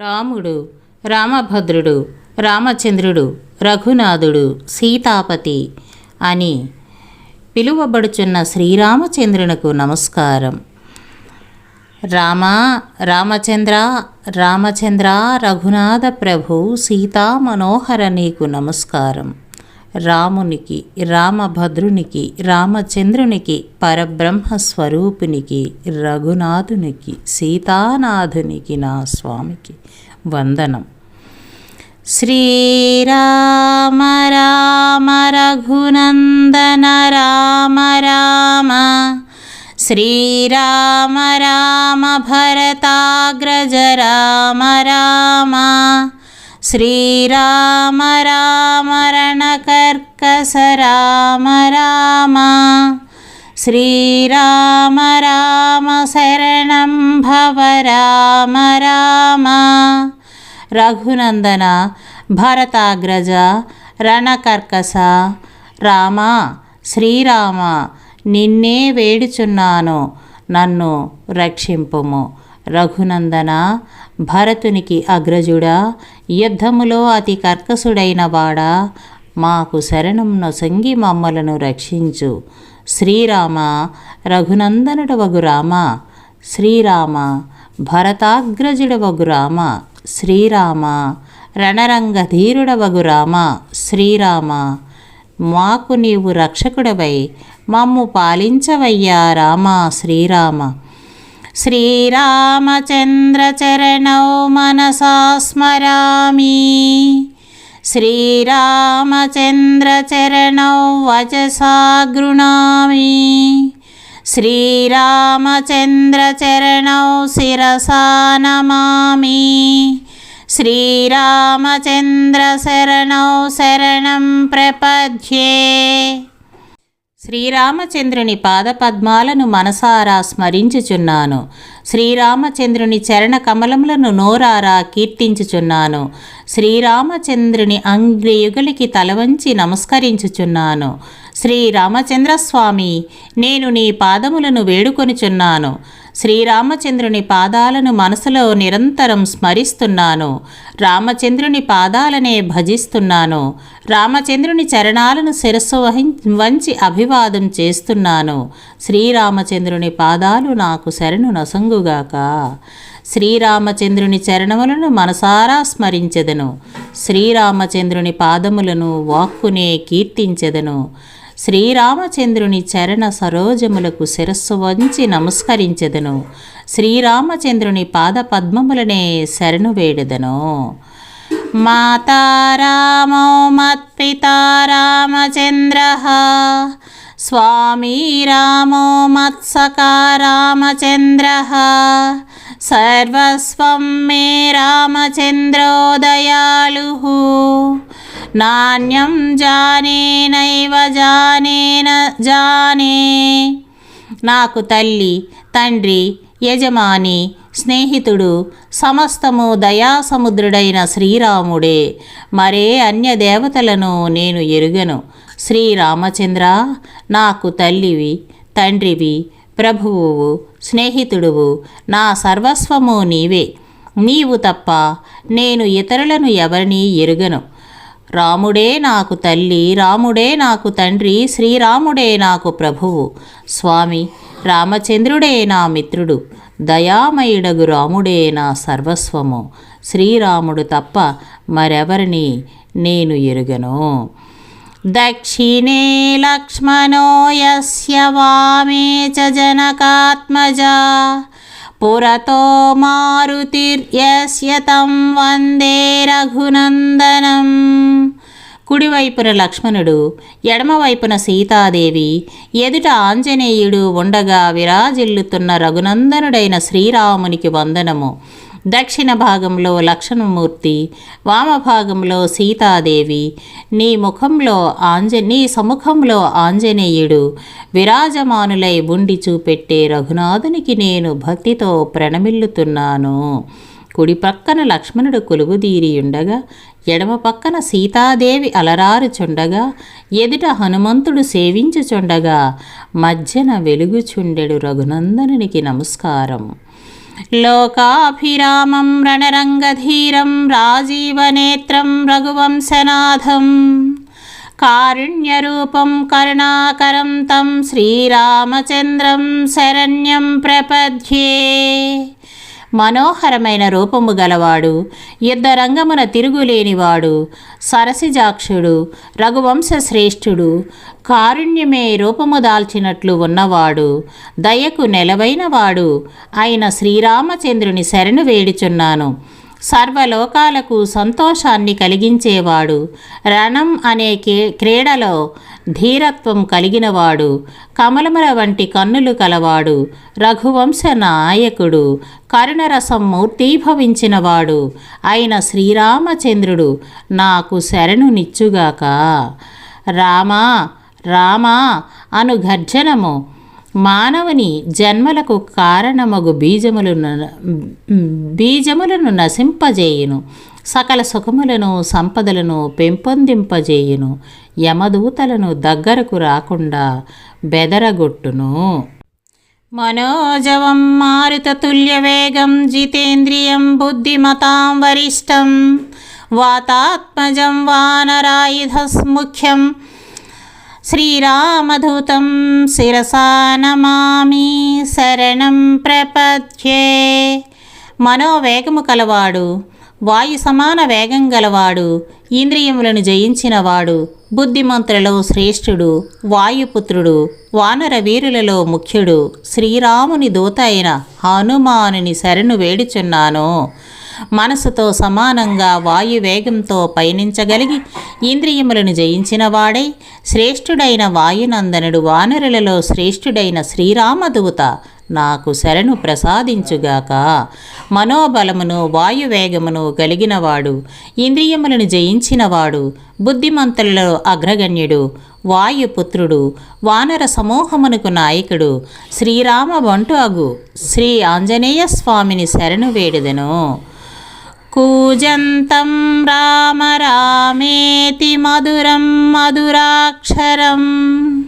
రాముడు రామభద్రుడు రామచంద్రుడు రఘునాథుడు సీతాపతి అని పిలువబడుచున్న శ్రీరామచంద్రునకు నమస్కారం. రామా రామచంద్ర రామచంద్ర రఘునాథ ప్రభు సీతా మనోహర నీకు నమస్కారం. రామునికి రామభద్రునికి రామచంద్రునికి పరబ్రహ్మ స్వరూపునికి రఘునాథునికి సీతానాథునికి నా స్వామికి వందనం. శ్రీరామ రామ రఘునందన రామ రామ. శ్రీరామ రామ భరతాగ్రజ రామ రామ. శ్రీరామ రామరణ కర్కస రామ రామ. శ్రీరామ రామ శరణం భవ రామ రామ. రఘునందన భరతాగ్రజ రణకర్కస రామ శ్రీరామ నిన్నే వేడుచున్నాను నన్ను రక్షింపుము. రఘునందన భరతునికి అగ్రజుడా యుద్ధములో అతి కర్కసుడైన వాడా మాకు శరణం నొసంగి మమ్మలను రక్షించు. శ్రీరామ రఘునందనుడవగు రామ. శ్రీరామ భరతాగ్రజుడవగు రామ. శ్రీరామ రణరంగధీరుడవగు రామ. శ్రీరామ మాకు నీవు రక్షకుడవై మమ్ము పాలించవయ్యా రామ శ్రీరామ. శ్రీరామచంద్ర చరణౌ మనసా స్మరామి. శ్రీరామచంద్ర చరణౌ వచసా గృణామి. శ్రీరామచంద్ర చరణౌ శిరసా నమామి. శ్రీరామచంద్రుని పాదపద్మాలను మనసారా స్మరించుచున్నాను. శ్రీరామచంద్రుని చరణ కమలములను నోరారా కీర్తించుచున్నాను. శ్రీరామచంద్రుని అంగ్రియుగలికి తలవంచి నమస్కరించుచున్నాను. శ్రీరామచంద్రస్వామి నేను నీ పాదములను వేడుకొనుచున్నాను. శ్రీరామచంద్రుని పాదాలను మనసులో నిరంతరం స్మరిస్తున్నాను. రామచంద్రుని పాదాలనే భజిస్తున్నాను. రామచంద్రుని చరణాలను శిరస్సు వహిం వంచి అభివాదం చేస్తున్నాను. శ్రీరామచంద్రుని పాదాలు నాకు శరణు నొసంగుగాక. శ్రీరామచంద్రుని చరణములను మనసారా స్మరించెదను. శ్రీరామచంద్రుని పాదములను వాక్కునే కీర్తించెదను. శ్రీరామచంద్రుని చరణ సరోజములకు శిరస్సు వంచి నమస్కరించెదను. శ్రీరామచంద్రుని పాద పద్మములనే శరణు వేడెదను. మాతారామో మత్పితా రామచంద్ర. స్వామీ రామో మత్సకా రామచంద్ర. సర్వస్వం మే రామచంద్రో దయాళు నాణ్యం జానే నైవ జానేన జానే. నాకు తల్లి తండ్రి యజమాని స్నేహితుడు సమస్తము దయాసముద్రుడైన శ్రీరాముడే. మరే అన్య దేవతలను నేను ఎరుగను. శ్రీరామచంద్ర నాకు తల్లివి తండ్రివి ప్రభువువు స్నేహితుడువు నా సర్వస్వము నీవే. నీవు తప్ప నేను ఇతరులను ఎవరినీ ఎరుగను. రాముడే నాకు తల్లి రాముడే నాకు తండ్రి శ్రీరాముడే నాకు ప్రభువు. స్వామి రామచంద్రుడే నా మిత్రుడు దయామయుడగు రాముడే నా సర్వస్వము. శ్రీరాముడు తప్ప మరెవరిని నేను ఎరుగను? దక్షిణే లక్ష్మణో యస్య వామే చ జనకాత్మజా. పురతో మారుతిర్యస్య తం వందే రఘునందనం. కుడివైపున లక్ష్మణుడు ఎడమవైపున సీతాదేవి ఎదుట ఆంజనేయుడు ఉండగా విరాజిల్లుతున్న రఘునందనుడైన శ్రీరామునికి వందనము. దక్షిణ భాగంలో లక్ష్మణమూర్తి వామభాగంలో సీతాదేవి నీ ముఖంలో ఆంజ నీ సముఖంలో ఆంజనేయుడు విరాజమానులై ఉండి చూపెట్టే రఘునాథునికి నేను భక్తితో ప్రణమిల్లుతున్నాను. కుడి పక్కన లక్ష్మణుడు కొలువుదీరి ఉండగా ఎడమ పక్కన సీతాదేవి అలరారుచుండగా ఎదుట హనుమంతుడు సేవించుచుండగా మధ్యన వెలుగుచుండెడు రఘునందనునికి నమస్కారం. లోకాభిరామం రణరంగధీరం రాజీవనేత్రం రఘువంశనాథం. కారుణ్యరూపం కరుణాకరం తం శ్రీరామచంద్రం శరణ్యం ప్రపద్యే. మనోహరమైన రూపము గలవాడు యుద్ధరంగమున తిరుగులేనివాడు సరసిజాక్షుడు రఘువంశ శ్రేష్ఠుడు కారుణ్యమే రూపము దాల్చినట్లు ఉన్నవాడు దయకు నెలవైనవాడు అయిన శ్రీరామచంద్రుని శరణు వేడుచున్నాను. సర్వలోకాలకు సంతోషాన్ని కలిగించేవాడు. రణం అనే కే- క్రీడలో ధీరత్వం కలిగినవాడు. కమలముల వంటి కన్నులు కలవాడు. రఘువంశ నాయకుడు. కరుణరసం మూర్తీభవించినవాడు. అయిన శ్రీరామచంద్రుడు నాకు శరణు నిచ్చుగాక రామా రామా అను గర్జనము మానవుని జన్మలకు కారణమగు బీజములను బీజములను నశింపజేయును. సకల సుఖములను సంపదలను పెంపొందింపజేయును. యమదూతలను దగ్గరకు రాకుండా బెదరగొట్టును. మనోజవం మారుతతుల్యవేగం జితేంద్రియం బుద్ధిమతాం వరిష్టం. వాతాత్మజం వానరాయుధస్ముఖ్యం శ్రీరామధూతం శిరసా నమామి శరణం ప్రపద్యే. మనోవేగము కలవాడు వాయు సమాన వేగం గలవాడు ఇంద్రియములను జయించినవాడు బుద్ధిమంతులలో శ్రేష్ఠుడు వాయుపుత్రుడు వానర వీరులలో ముఖ్యుడు శ్రీరాముని దూత అయిన హనుమానుని శరణు వేడుచున్నాను. మనసుతో సమానంగా వాయువేగంతో పయనించగలిగి ఇంద్రియములను జయించిన వాడై శ్రేష్ఠుడైన వాయునందనుడు వానరులలో శ్రేష్ఠుడైన శ్రీరామదూత నాకు శరణు ప్రసాదించుగాక. మనోబలమును వాయువేగమును కలిగినవాడు ఇంద్రియములను జయించినవాడు బుద్ధిమంతులలో అగ్రగణ్యుడు వాయుపుత్రుడు వానర సమూహమునకు నాయకుడు శ్రీరామ బంటు అగు. శ్రీ ఆంజనేయ స్వామిని శరణు వేడుదను. कूजन्तं राम रामेति मधुरं मधुराक्षरम्।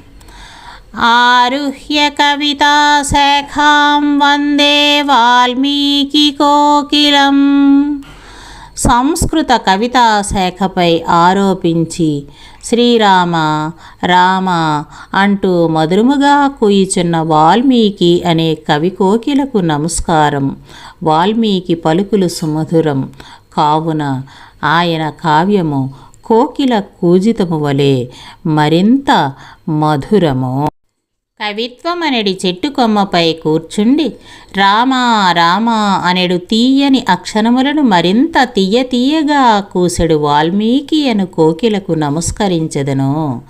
आरुह्य कविताशाखां वन्दे वाल्मीकिकोकिलम्। సంస్కృత కవితా శాఖపై ఆరోపించి శ్రీరామ రామ అంటూ మధురముగా కూయిచున్న వాల్మీకి అనే కవి కోకిలకు నమస్కారం. వాల్మీకి పలుకులు సుమధురం. కావున ఆయన కావ్యము కోకిల కూజితము వలె మరింత మధురము. కవిత్వం అనెడి చెట్టు కొమ్మపై కూర్చుండి రామా రామా అనెడు తీయని అక్షరములను మరింత తీయ తీయగా కూసెడు వాల్మీకి అను కోకిలకు నమస్కరించెదను.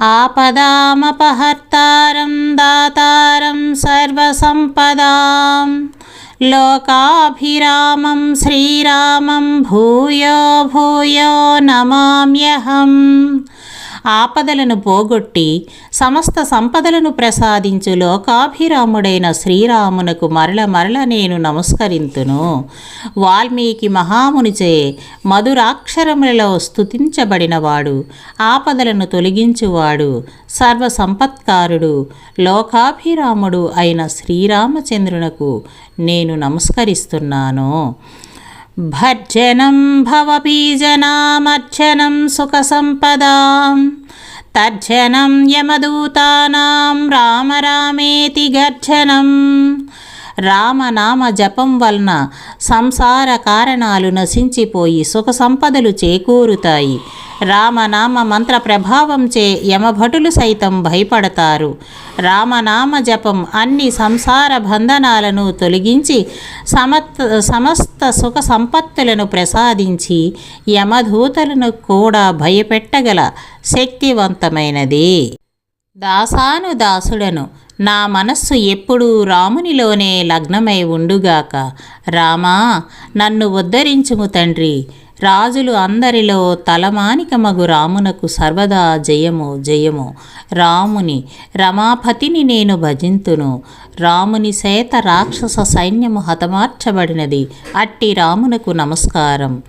ఆపదామపహర్తారం దాతారం సర్వసంపదాం. లోకాభిరామం శ్రీరామం భూయో భూయో నమామ్యహం. ఆపదలను పోగొట్టి సమస్త సంపదలను ప్రసాదించు లోకాభిరాముడైన శ్రీరామునకు మరల మరల నేను నమస్కరింతును. వాల్మీకి మహామునిచే మధురాక్షరములలో స్తుతించబడినవాడు ఆపదలను తొలగించువాడు సర్వసంపత్కారుడు లోకాభిరాముడు అయిన శ్రీరామచంద్రునకు నేను నమస్కరిస్తున్నాను. भर्जनं भवबीजनामर्जनं सुखसम्पदां। तर्जनं यमदूतानां राम रामेति गर्जनम्। రామనామ జపం వలన సంసార కారణాలు నశించిపోయి సుఖ సంపదలు చేకూరుతాయి. రామనామ మంత్ర ప్రభావంచే యమభటులు సైతం భయపడతారు. రామనామ జపం అన్ని సంసార బంధనాలను తొలగించి సమత్ సమస్త సుఖ సంపత్తులను ప్రసాదించి యమధూతలను కూడా భయపెట్టగల శక్తివంతమైనది. దాసాను దాసుడను నా మనస్సు ఎప్పుడూ రామునిలోనే లగ్నమై ఉండుగాక. రామా నన్ను ఉద్ధరించుము తండ్రి. రాజులు అందరిలో తలమానికమగు రామునకు సర్వదా జయము జయము. రాముని రమాపతిని నేను భజింతును. రాముని సేత రాక్షస సైన్యము హతమార్చబడినది. అట్టి రామునకు నమస్కారం.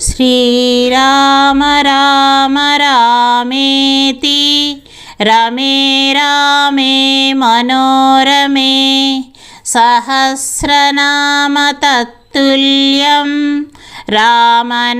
శ్రీరామ రామ రామేతి. रमे रामे मनोरमे सहस्रनाम तत्तुल्यं रामनामवरानने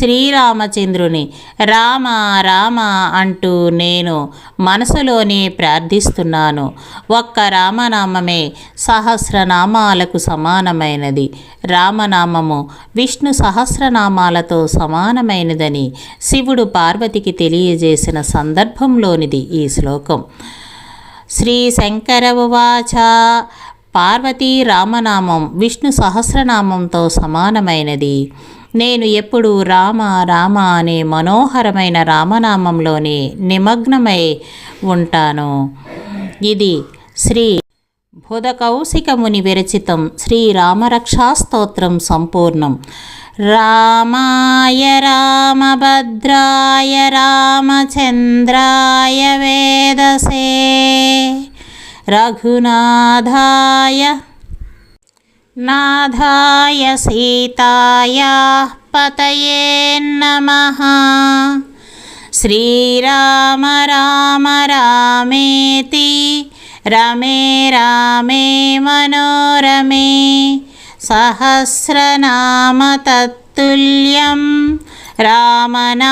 శ్రీరామచంద్రుని రామ రామ అంటూ నేను మనసులోనే ప్రార్థిస్తున్నాను. ఒక్క రామనామమే సహస్రనామాలకు సమానమైనది. రామనామము విష్ణు సహస్రనామాలతో సమానమైనదని శివుడు పార్వతికి తెలియజేసిన సందర్భంలోనిది ఈ శ్లోకం. శ్రీ శంకర ఉవాచ పార్వతీ రామనామం విష్ణు సహస్రనామంతో సమానమైనది. నేను ఎప్పుడు రామ రామ అనే మనోహరమైన రామనామంలోనే నిమగ్నమై ఉంటాను. ఇది శ్రీ బుధకౌశికముని విరచితం శ్రీరామరక్షాస్తోత్రం సంపూర్ణం. రామాయ రామభద్రాయ రామచంద్రాయ వేదసే. రఘునాథాయ नाधाय सीतायाः पतये नमः। श्रीराम राम रामेति रमे रामे मनोरमे सहस्रनाम तत्तुल्यं रामनामपरानने